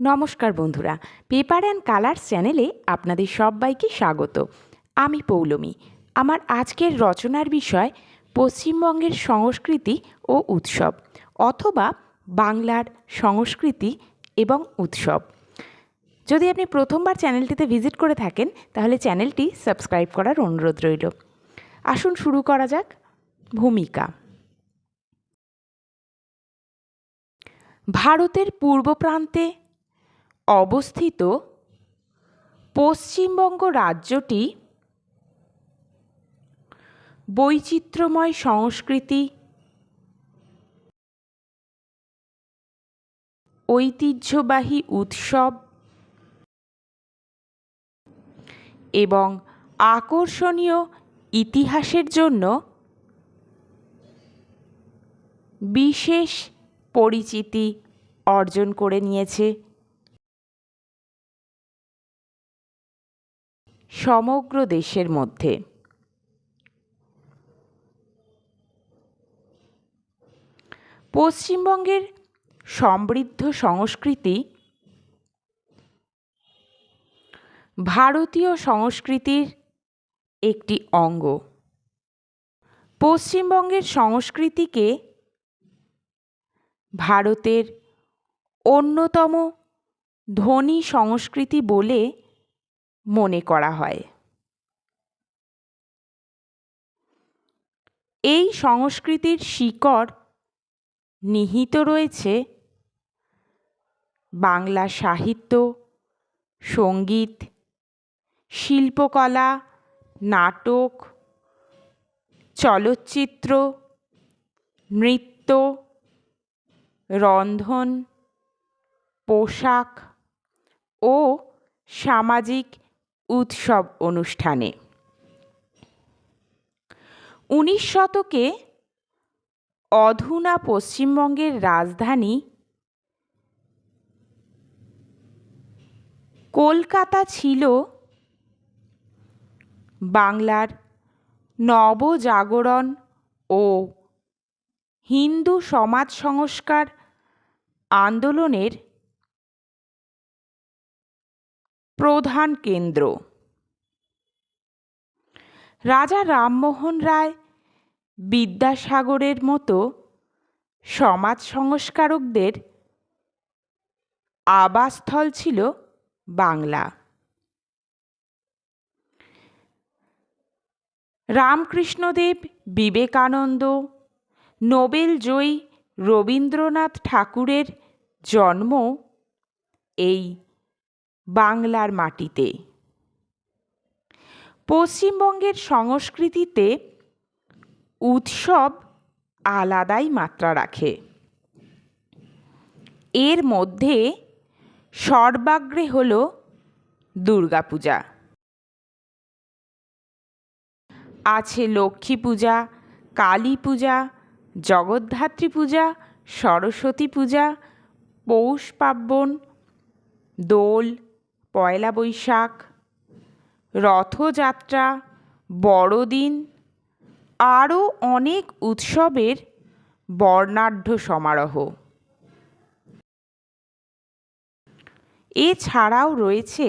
নমস্কার বন্ধুরা paper and colours চ্যানেলে আপনাদের সবাইকে স্বাগত। আমি পৌলমী। আমার আজকের রচনার বিষয়, পশ্চিমবঙ্গের সংস্কৃতি ও উৎসব অথবা বাংলার সংস্কৃতি এবং উৎসব। যদি আপনি প্রথমবার চ্যানেলটিতে ভিজিট করে থাকেন, তাহলে চ্যানেলটি সাবস্ক্রাইব করার অনুরোধ রইল। আসুন শুরু করা যাক, ভূমিকা। ভারতের পূর্ব প্রান্তে অবস্থিত পশ্চিমবঙ্গ রাজ্যটি বৈচিত্র্যময় সংস্কৃতি, ঐতিহ্যবাহী উৎসব এবং আকর্ষণীয় ইতিহাসের জন্য বিশেষ পরিচিতি অর্জন করে নিয়েছে। সমগ্র দেশের মধ্যে। পশ্চিমবঙ্গের সমৃদ্ধ সংস্কৃতি, ভারতীয় সংস্কৃতির একটি অঙ্গ। পশ্চিমবঙ্গের সংস্কৃতিকে ভারতের অন্যতম ধনী সংস্কৃতি বলে মনে করা হয়। এই সংস্কৃতির শিকড় নিহিত রয়েছে বাংলা সাহিত্য, সংগীত, শিল্পকলা, নাটক, চলচ্চিত্র, নৃত্য, রন্ধন, পোশাক ও সামাজিক উৎসব অনুষ্ঠানে। উনিশ শতকে অধুনা পশ্চিমবঙ্গের রাজধানী কলকাতা ছিল বাংলার নবজাগরণ ও হিন্দু সমাজ সংস্কার আন্দোলনের প্রধান কেন্দ্র। রাজা রামমোহন রায় বিদ্যাসাগরের মতো সমাজ সংস্কারকদের আবাসস্থল ছিল বাংলা। রামকৃষ্ণদেব বিবেকানন্দ, নোবেল জয়ী রবীন্দ্রনাথ ঠাকুরের জন্ম এই বাংলার মাটিতে। পশ্চিমবঙ্গের সংস্কৃতিতে উৎসব আলাদাই মাত্রা রাখে। এর মধ্যে সর্বাগ্রে হল দুর্গাপূজা। আছে লক্ষ্মী পূজা, কালী পূজা, জগদ্ধাত্রী পূজা, সরস্বতী পূজা, পৌষ পার্বণ, দোল পয়লা বৈশাখ, রথযাত্রা, বড়দিন, আরও অনেক উৎসবের বর্ণাঢ্য সমারোহ। এছাড়াও রয়েছে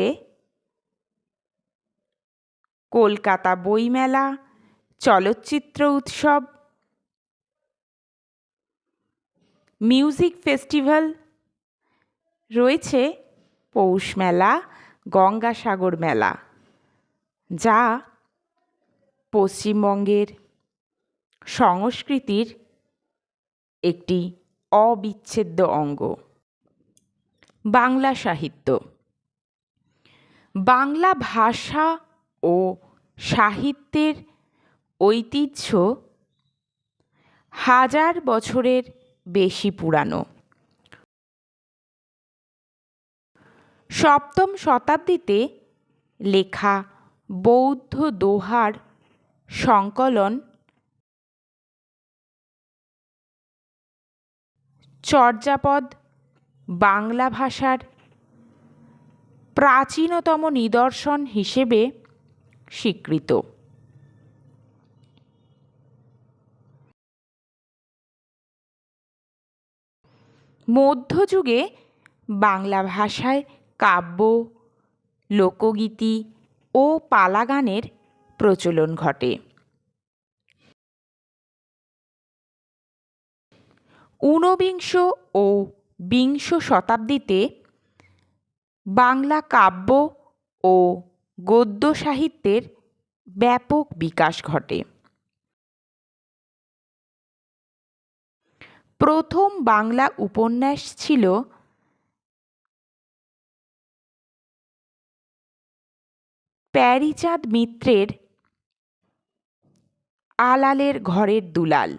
কলকাতা বইমেলা, চলচ্চিত্র উৎসব, মিউজিক ফেস্টিভ্যাল, রয়েছে পৌষ মেলা গঙ্গাসাগর মেলা, যা পশ্চিমবঙ্গের সংস্কৃতির একটি অবিচ্ছেদ্য অঙ্গ। বাংলা সাহিত্য। বাংলা ভাষা ও সাহিত্যের ঐতিহ্য হাজার বছরের বেশি পুরানো। সপ্তম শতাব্দীতে লেখা বৌদ্ধ দোহার সংকলন চর্যাপদ বাংলা ভাষার প্রাচীনতম নিদর্শন হিসেবে স্বীকৃত। মধ্যযুগে বাংলা ভাষায় কাব্য, লোকগীতি ও পালা গানের প্রচলন ঘটে। ঊনবিংশ ও বিংশ শতাব্দীতে বাংলা কাব্য ও গদ্য সাহিত্যের ব্যাপক বিকাশ ঘটে। প্রথম বাংলা উপন্যাস ছিল প্যারীচাঁদ মিত্রের আলালের ঘরের দুলাল,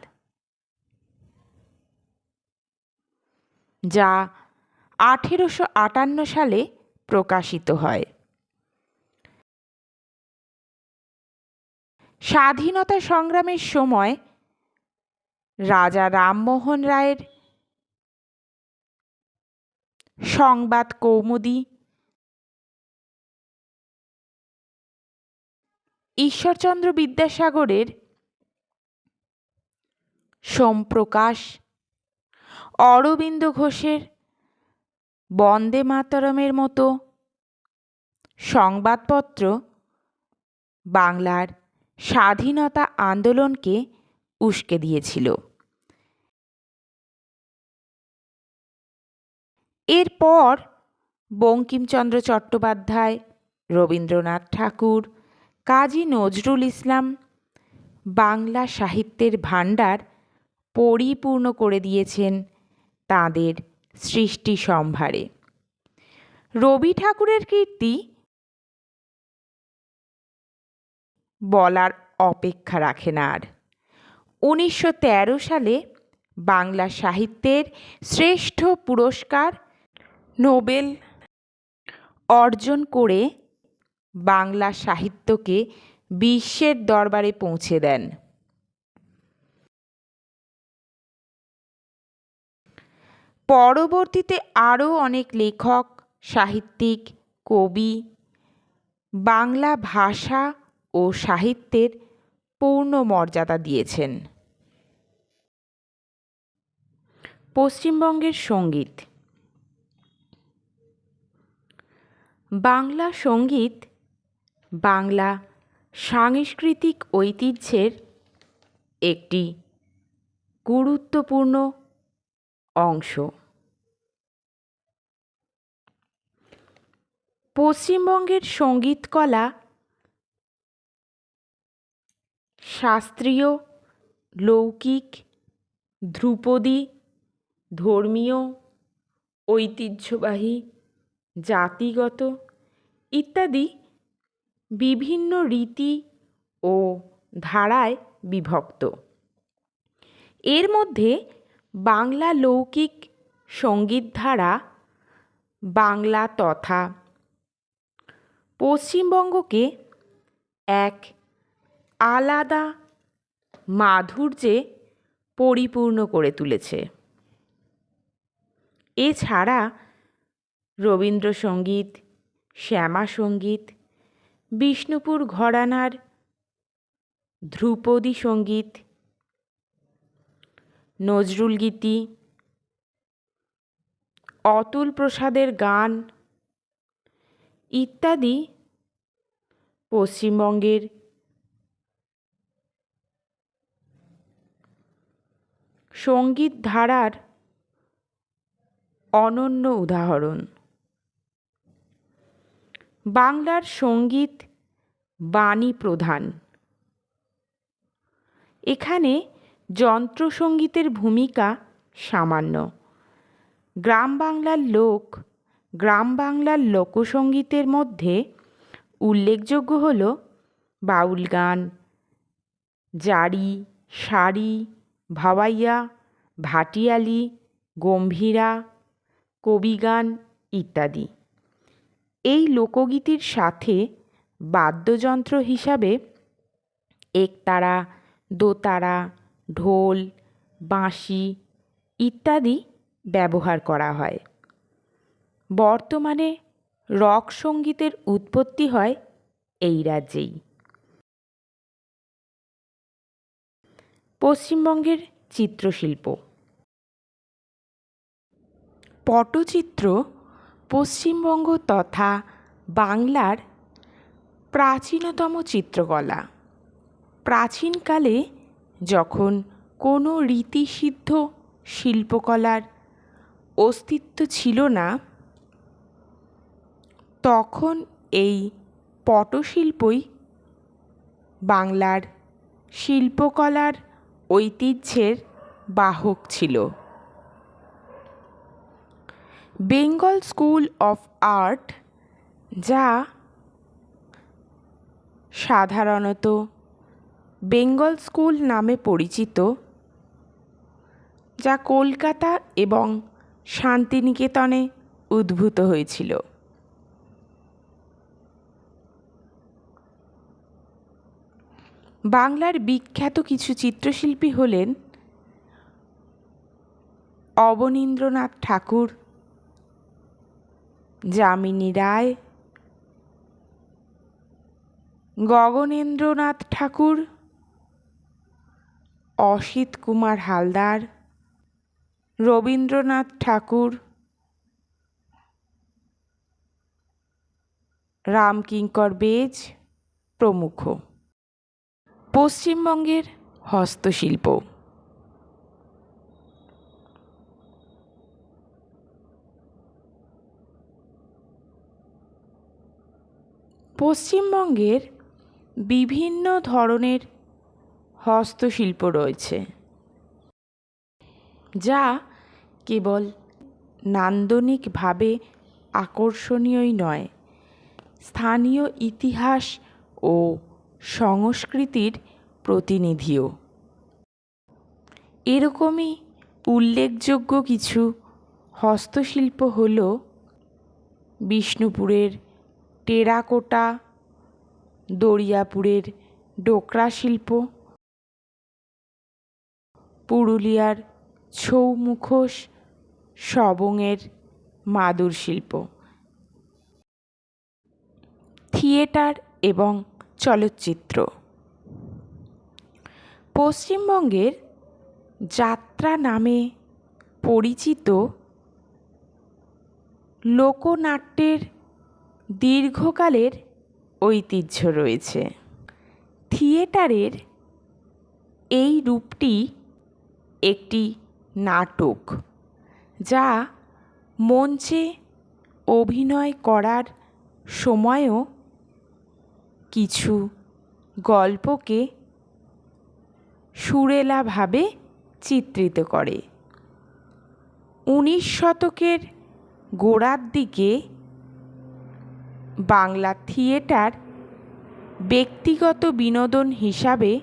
যা আঠেরোশো আটান্ন সালে প্রকাশিত হয়। স্বাধীনতা সংগ্রামের সময় রাজা রামমোহন রায়ের সংবাদ কৌমুদী ঈশ্বরচন্দ্র বিদ্যাসাগরের সোমপ্রকাশ, অরবিন্দ ঘোষের বন্দে মাতরমের মতো সংবাদপত্র বাংলার স্বাধীনতা আন্দোলনকে উস্কে দিয়েছিল। এরপর বঙ্কিমচন্দ্র চট্টোপাধ্যায়, রবীন্দ্রনাথ ঠাকুর কাজী নজরুল ইসলাম বাংলা সাহিত্যের ভাণ্ডার পরিপূর্ণ করে দিয়েছেন তাঁদের সৃষ্টি সম্ভারে। রবি ঠাকুরের কীর্তি বলার অপেক্ষা রাখে না আর। উনিশশো তেরো সালে বাংলা সাহিত্যের শ্রেষ্ঠ পুরস্কার নোবেল অর্জন করে বাংলা সাহিত্যকে বিশ্বের দরবারে পৌঁছে দেন। পরবর্তীতে আরও অনেক লেখক, সাহিত্যিক, কবি, বাংলা ভাষা ও সাহিত্যের পূর্ণ মর্যাদা দিয়েছেন। পশ্চিমবঙ্গের সংগীত। বাংলা সংগীত বাংলা সাংস্কৃতিক ঐতিহ্যের একটি গুরুত্বপূর্ণ অংশ। পশ্চিমবঙ্গের সঙ্গীতকলা শাস্ত্রীয়, লৌকিক, ধ্রুপদী, ধর্মীয়, ঐতিহ্যবাহী, জাতিগত ইত্যাদি বিভিন্ন রীতি ও ধারায় বিভক্ত। এর মধ্যে বাংলা লৌকিক সংগীত ধারা, বাংলা তথা পশ্চিমবঙ্গকে এক আলাদা মাধুর্যে পরিপূর্ণ করে তুলেছে। এছাড়া রবীন্দ্রসঙ্গীত শ্যামা সংগীত বিষ্ণুপুর ঘরানার ধ্রুপদী সংগীত, নজরুল গীতি, অতুল প্রসাদের গান ইত্যাদি পশ্চিমবঙ্গের সংগীত ধারার অনন্য উদাহরণ। বাংলার সংগীত বাণী প্রধান। এখানে যন্ত্রসঙ্গীতের ভূমিকা সামান্য। গ্রাম বাংলার লোক গ্রাম বাংলার লোকসঙ্গীতের মধ্যে উল্লেখযোগ্য হল বাউল গান, জারি, সারি, ভাওয়াইয়া, ভাটিয়ালি, গম্ভীরা কবিগান ইত্যাদি। এই লোকগীতির সাথে বাদ্যযন্ত্র হিসাবে একতারা, দোতারা, ঢোল, বাঁশি ইত্যাদি ব্যবহার করা হয়। বর্তমানে রক সঙ্গীতের উৎপত্তি হয় এই রাজ্যেই। পশ্চিমবঙ্গের চিত্রশিল্প। পটচিত্র পশ্চিমবঙ্গ তথা বাংলার প্রাচীনতম চিত্রকলা। প্রাচীনকালে যখন কোনো রীতিসিদ্ধ শিল্পকলার অস্তিত্ব ছিল না, তখন এই পটশিল্পই বাংলার শিল্পকলার ঐতিহ্যের বাহক ছিল। বেঙ্গল স্কুল অফ আর্ট, যা সাধারণত বেঙ্গল স্কুল নামে পরিচিত, যা কলকাতা এবং শান্তিনিকেতনে উদ্ভূত হয়েছিল। বাংলার বিখ্যাত কিছু চিত্রশিল্পী হলেন অবনীন্দ্রনাথ ঠাকুর যামিনী রায়। গগনেন্দ্রনাথ ঠাকুর। অসিত কুমার হালদার। রবীন্দ্রনাথ ঠাকুর। রামকিঙ্কর বেজ প্রমুখ। পশ্চিমবঙ্গের হস্তশিল্প। পশ্চিমবঙ্গের বিভিন্ন ধরনের হস্তশিল্প রয়েছে, যা কেবল নান্দনিকভাবে আকর্ষণীয়ই নয়, স্থানীয় ইতিহাস ও সংস্কৃতির প্রতিনিধিও। এরকমই উল্লেখযোগ্য কিছু হস্তশিল্প হল বিষ্ণুপুরের টেরাকোটা দরিয়াপুরের ডোকরা শিল্প, পুরুলিয়ার ছৌ মুখোশ সবংয়ের মাদুর শিল্প। থিয়েটার এবং চলচ্চিত্র। পশ্চিমবঙ্গের যাত্রা নামে পরিচিত লোকনাট্যের দীর্ঘকালের ঐতিহ্য রয়েছে। থিয়েটারের এই রূপটি একটি নাটক, যা মঞ্চে অভিনয় করার সময়ও কিছু গল্পকে সুরেলাভাবে চিত্রিত করে। উনিশ শতকের গোড়ার দিকে বাংলা থিয়েটার ব্যক্তিগত বিনোদন হিসাবে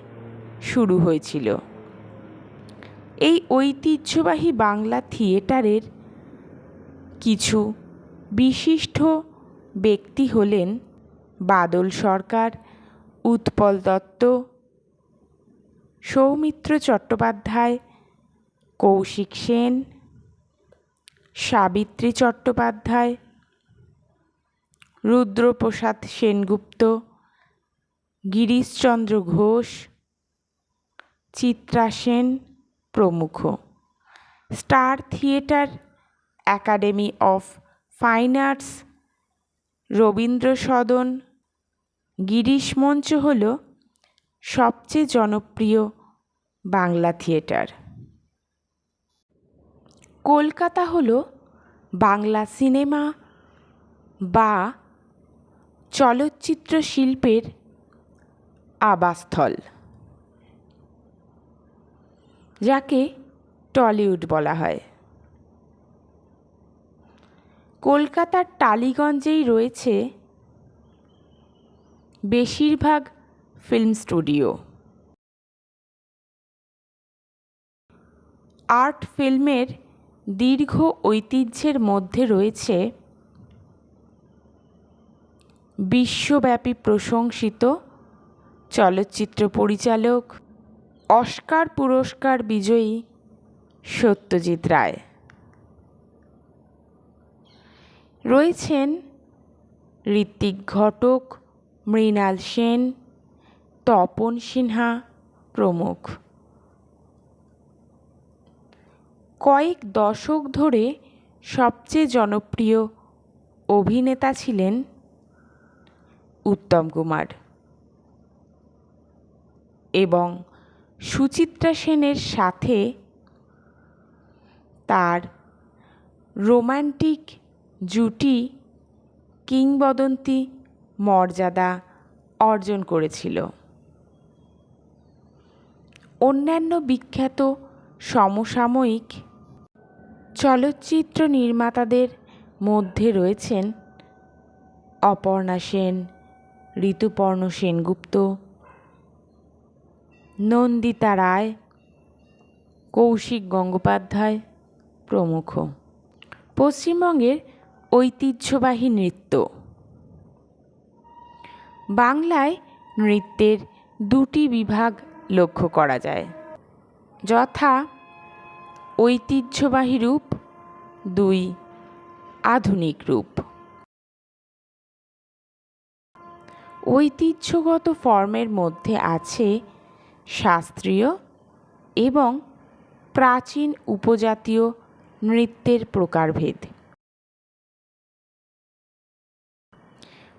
শুরু হয়েছিল। এই ঐতিহ্যবাহী বাংলা থিয়েটারের কিছু বিশিষ্ট ব্যক্তি হলেন বাদল সরকার, উৎপল দত্ত, সৌমিত্র চট্টোপাধ্যায়, কৌশিক সেন, সাবিত্রী চট্টোপাধ্যায় রুদ্রপ্রসাদ সেনগুপ্ত, গিরিশচন্দ্র ঘোষ, চিত্রা সেন প্রমুখ। Star theatre academy of fine arts Rabindra Sadan Girish Mancha হল সবচেয়ে জনপ্রিয় বাংলা থিয়েটার। কলকাতা হল বাংলা সিনেমা বা চলচ্চিত্র শিল্পের আবাসস্থল, যাকে টলিউড বলা হয়। কলকাতার টালিগঞ্জেই রয়েছে বেশিরভাগ ফিল্ম স্টুডিও। আর্ট ফিল্মের দীর্ঘ ঐতিহ্যের মধ্যে রয়েছে বিশ্বব্যাপী প্রশংসিত চলচ্চিত্র পরিচালক, অস্কার পুরস্কার বিজয়ী সত্যজিৎ রায়। রয়েছেন ঋত্বিক ঘটক, মৃণাল সেন, তপন সিনহা প্রমুখ। কয়েক দশক ধরে সবচেয়ে জনপ্রিয় অভিনেতা ছিলেন উত্তম কুমার। এবং সুচিত্রা সেনের সাথে তার রোম্যান্টিক জুটি, কিংবদন্তি মর্যাদা অর্জন করেছিল। অন্যান্য বিখ্যাত সমসাময়িক চলচ্চিত্র নির্মাতাদের মধ্যে রয়েছেন অপর্ণা সেন ঋতুপর্ণ সেনগুপ্ত, নন্দিতা রায়, কৌশিক গঙ্গোপাধ্যায় প্রমুখ। পশ্চিমবঙ্গের ঐতিহ্যবাহী নৃত্য। বাংলায় নৃত্যের দুটি বিভাগ লক্ষ্য করা যায়। যথা ঐতিহ্যবাহী রূপ, দুই আধুনিক রূপ। ঐতিহ্যগত ফর্মের মধ্যে আছে শাস্ত্রীয় এবং প্রাচীন উপজাতীয় নৃত্যের প্রকারভেদ।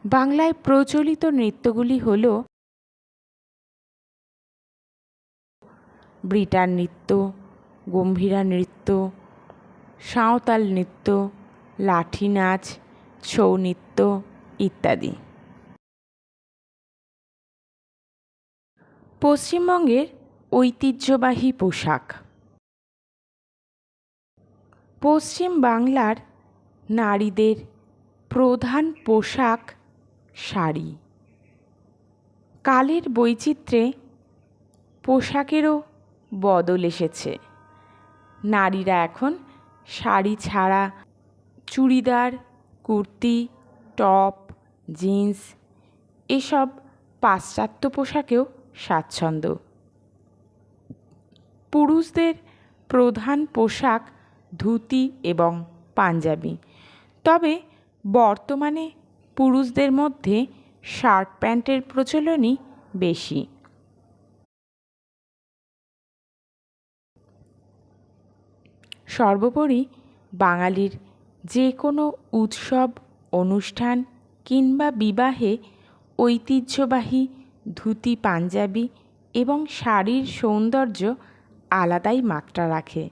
বাংলায় প্রচলিত নৃত্যগুলি হল ব্রিটান নৃত্য, গম্ভীরা নৃত্য, সাঁওতাল নৃত্য, লাঠি নাচ, ছৌ নৃত্য ইত্যাদি। পশ্চিমবঙ্গের ঐতিহ্যবাহী পোশাক। পশ্চিম বাংলার নারীদের প্রধান পোশাক শাড়ি। কালের বৈচিত্র্যে পোশাকেরও বদল এসেছে। নারীরা এখন শাড়ি ছাড়া চুড়িদার, কুর্তি, টপ, জিন্স এসব পাশ্চাত্য পোশাকেও স্বাচ্ছন্দ্য। পুরুষদের প্রধান পোশাক ধুতি এবং পাঞ্জাবি। তবে বর্তমানে পুরুষদের মধ্যে শার্ট প্যান্টের প্রচলনই বেশি। সর্বোপরি বাঙালির যে কোনো উৎসব, অনুষ্ঠান কিংবা বিবাহে ঐতিহ্যবাহী ধুতি, পাঞ্জাবি এবং শাড়ির সৌন্দর্য আলাদাই মাত্রা রাখে।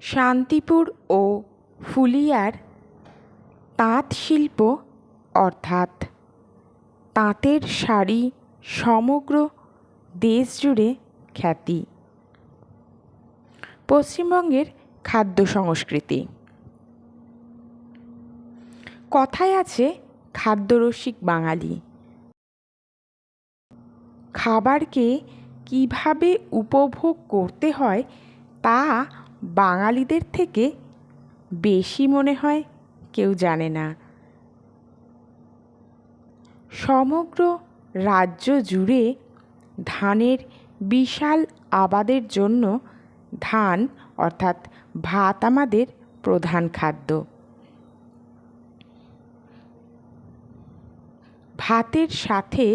শান্তিপুর ও ফুলিয়ার তাঁত শিল্প, অর্থাৎ তাঁতের শাড়ি সমগ্র দেশ জুড়ে খ্যাতি। পশ্চিমবঙ্গের খাদ্য সংস্কৃতি। কথায় আছে খাদ্যরসিক বাঙালি। খাবারকে কীভাবে উপভোগ করতে হয় তা বাঙালিদের থেকে বেশি মনে হয়, কেউ জানে না। সমগ্র রাজ্য জুড়ে ধানের বিশাল আবাদের জন্য ধান অর্থাৎ ভাত আমাদের প্রধান খাদ্য। ভাতের সাথে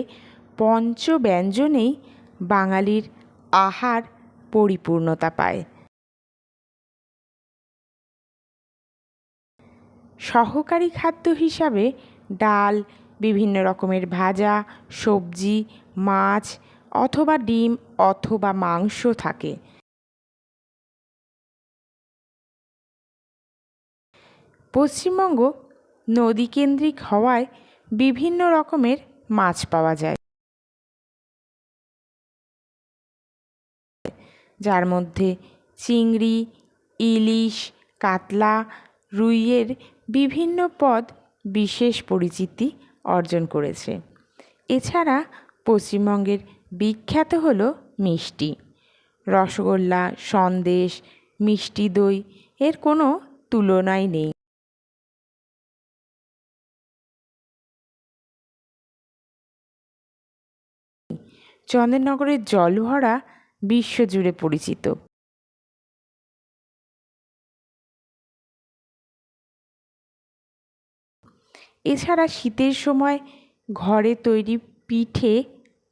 পঞ্চ ব্যঞ্জনেই বাঙালির আহার পরিপূর্ণতা পায়। সহকারী খাদ্য হিসাবে ডাল, বিভিন্ন রকমের ভাজা, সবজি, মাছ অথবা ডিম অথবা মাংস থাকে। পশ্চিমবঙ্গ নদীকেন্দ্রিক হওয়ায় বিভিন্ন রকমের মাছ পাওয়া যায়। যার মধ্যে চিংড়ি, ইলিশ, কাতলা, রুইয়ের বিভিন্ন পদ বিশেষ পরিচিতি অর্জন করেছে। এছাড়া পশ্চিমবঙ্গের বিখ্যাত হল মিষ্টি। রসগোল্লা, সন্দেশ, মিষ্টি দই এর কোনো তুলনাই নেই। চন্দননগরের জলভরা বিশ্বজুড়ে পরিচিত। এছাড়া শীতের সময় ঘরে তৈরি পিঠে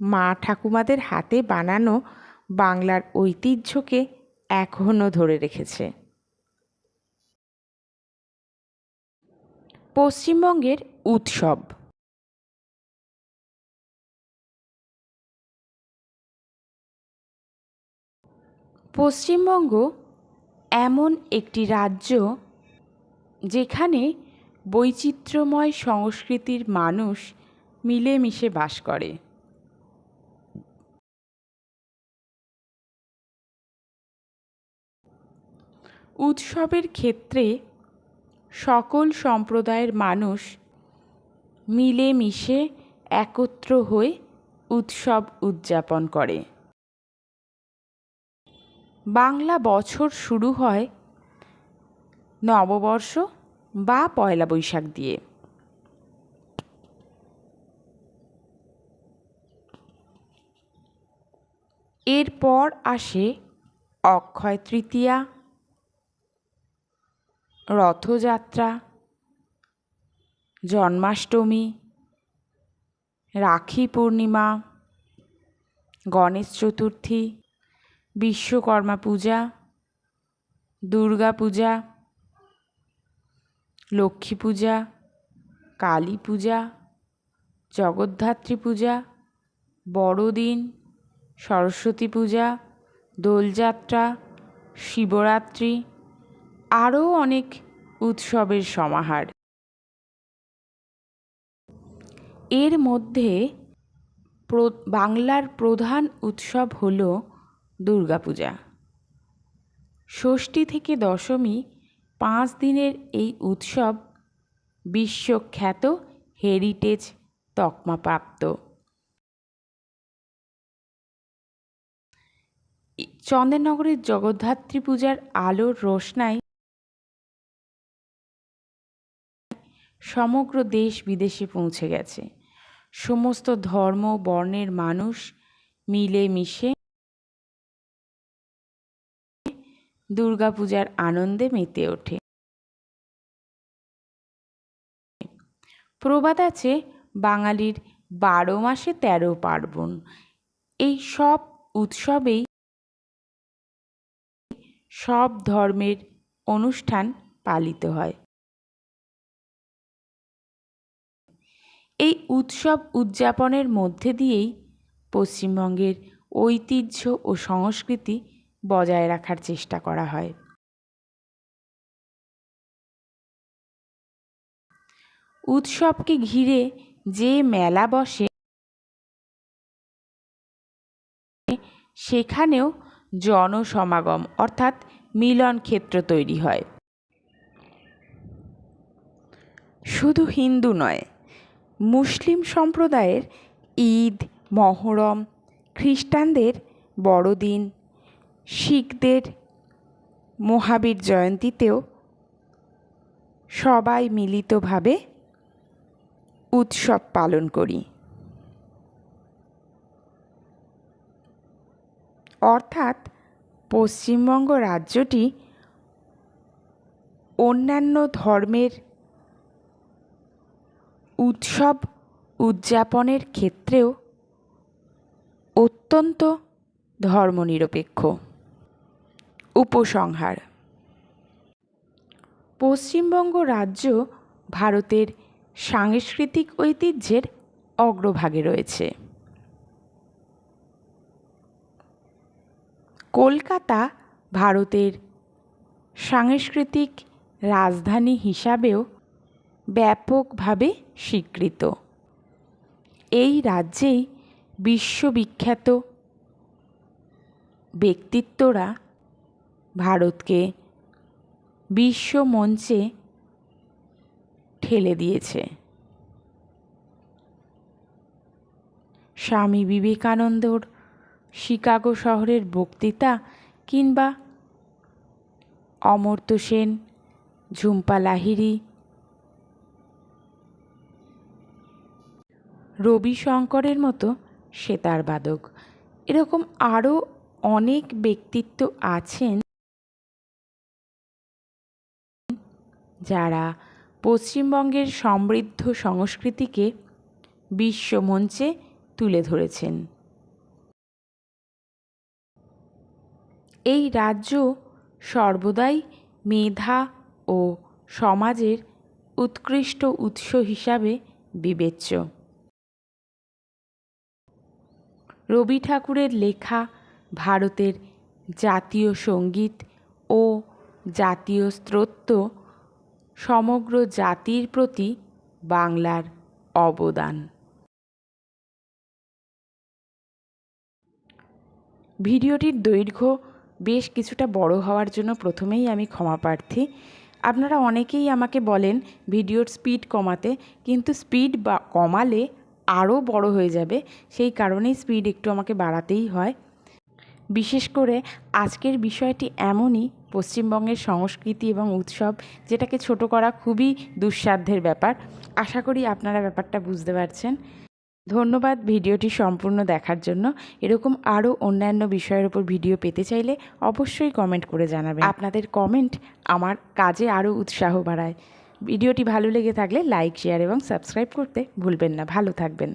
মা ঠাকুমাদের হাতে বানানো বাংলার ঐতিহ্যকে এখনও ধরে রেখেছে। পশ্চিমবঙ্গের উৎসব। পশ্চিমবঙ্গ এমন একটি রাজ্য যেখানে বৈচিত্র্যময় সংস্কৃতির মানুষ মিলেমিশে বাস করে। উৎসবের ক্ষেত্রে সকল সম্প্রদায়ের মানুষ মিলেমিশে একত্র হয়ে উৎসব উদযাপন করে। বাংলা বছর শুরু হয় নববর্ষ বা পয়লা বৈশাখ দিয়ে। এরপর আসে অক্ষয় তৃতীয়া, রথযাত্রা, জন্মাষ্টমী, রাখি পূর্ণিমা, গণেশ চতুর্থী বিশ্বকর্মা পূজা, দুর্গা পূজা, লক্ষ্মী পূজা, কালী পূজা, জগদ্ধাত্রী পূজা, বড়দিন, সরস্বতী পূজা, দোলযাত্রা, শিবরাত্রি, আরও অনেক উৎসবের সমাহার। এর মধ্যে বাংলার প্রধান উৎসব হল দুর্গাপূজা ষষ্ঠী থেকে দশমী পাঁচ দিনের এই উৎসব বিশ্বখ্যাত হেরিটেজ তকমাপ্রাপ্ত। চন্দননগরের জগদ্ধাত্রী পূজার আলোর রোশনাই সমগ্র দেশ বিদেশে পৌঁছে গেছে। সমস্ত ধর্ম, বর্ণের মানুষ মিলেমিশে দুর্গাপূজার আনন্দে মেতে ওঠে। প্রবাদ আছে বাঙালির বারো মাসে তেরো পার্বণ। এই সব উৎসবেই সব ধর্মের অনুষ্ঠান পালিত হয়। এই উৎসব উদযাপনের মধ্যে দিয়েই পশ্চিমবঙ্গের ঐতিহ্য ও সংস্কৃতি বজায় রাখার চেষ্টা করা হয়। উৎসবকে ঘিরে যে মেলা বসে, সেখানেও জনসমাগম অর্থাৎ মিলন ক্ষেত্র তৈরি হয়। শুধু হিন্দু নয়, মুসলিম সম্প্রদায়ের ঈদ, মহরম, খ্রিস্টানদের বড়দিন শিখদের মহাবীর জয়ন্তীতেও সবাই মিলিতভাবে উৎসব পালন করি। অর্থাৎ পশ্চিমবঙ্গ রাজ্যটি অন্যান্য ধর্মের উৎসব উদযাপনের ক্ষেত্রেও অত্যন্ত ধর্মনিরপেক্ষ। উপসংহার। পশ্চিমবঙ্গ রাজ্য ভারতের সাংস্কৃতিক ঐতিহ্যের অগ্রভাগে রয়েছে। কলকাতা ভারতের সাংস্কৃতিক রাজধানী হিসাবেও ব্যাপকভাবে স্বীকৃত। এই রাজ্যেই বিশ্ববিখ্যাত ব্যক্তিত্বরা ভারতকে বিশ্ব মঞ্চে ঠেলে দিয়েছে। স্বামী বিবেকানন্দর শিকাগো শহরের বক্তৃতা কিংবা অমর্ত্য সেন, ঝুম্পা লাহিড়ী, রবি শঙ্করের মতো সেতার বাদক। এরকম আরও অনেক ব্যক্তিত্ব আছেন যারা পশ্চিমবঙ্গের সমৃদ্ধ সংস্কৃতিকে বিশ্বমঞ্চে তুলে ধরেছেন। এই রাজ্য সর্বদাই মেধা ও সমাজের উৎকৃষ্ট উৎস হিসাবে বিবেচ্য। রবি ঠাকুরের লেখা ভারতের জাতীয় সংগীত ও জাতীয় স্তোত্র সমগ্র জাতির প্রতি বাংলার অবদান। ভিডিওটির দৈর্ঘ্য বেশ কিছুটা বড় হওয়ার জন্য প্রথমেই আমি ক্ষমা প্রার্থী। আপনারা অনেকেই আমাকে বলেন, ভিডিওর স্পিড কমাতে। কিন্তু স্পিড বা কমালে আরও বড় হয়ে যাবে। সেই কারণেই স্পিড একটু আমাকে বাড়াতেই হয়। বিশেষ করে আজকের বিষয়টি এমনই পশ্চিমবঙ্গের সংস্কৃতি এবং উৎসব যেটাকে ছোট করা খুবই দুঃসাধ্যের ব্যাপার। আশা করি আপনারা ব্যাপারটা বুঝতে পারছেন। ধন্যবাদ ভিডিওটি সম্পূর্ণ দেখার জন্য। এরকম আরও অন্যান্য বিষয়ের উপর ভিডিও পেতে চাইলে অবশ্যই কমেন্ট করে জানাবেন। আপনাদের কমেন্ট আমার কাজে আরও উৎসাহ বাড়ায়। ভিডিওটি ভালো লেগে থাকলে লাইক, শেয়ার এবং সাবস্ক্রাইব করতে ভুলবেন না। ভালো থাকবেন।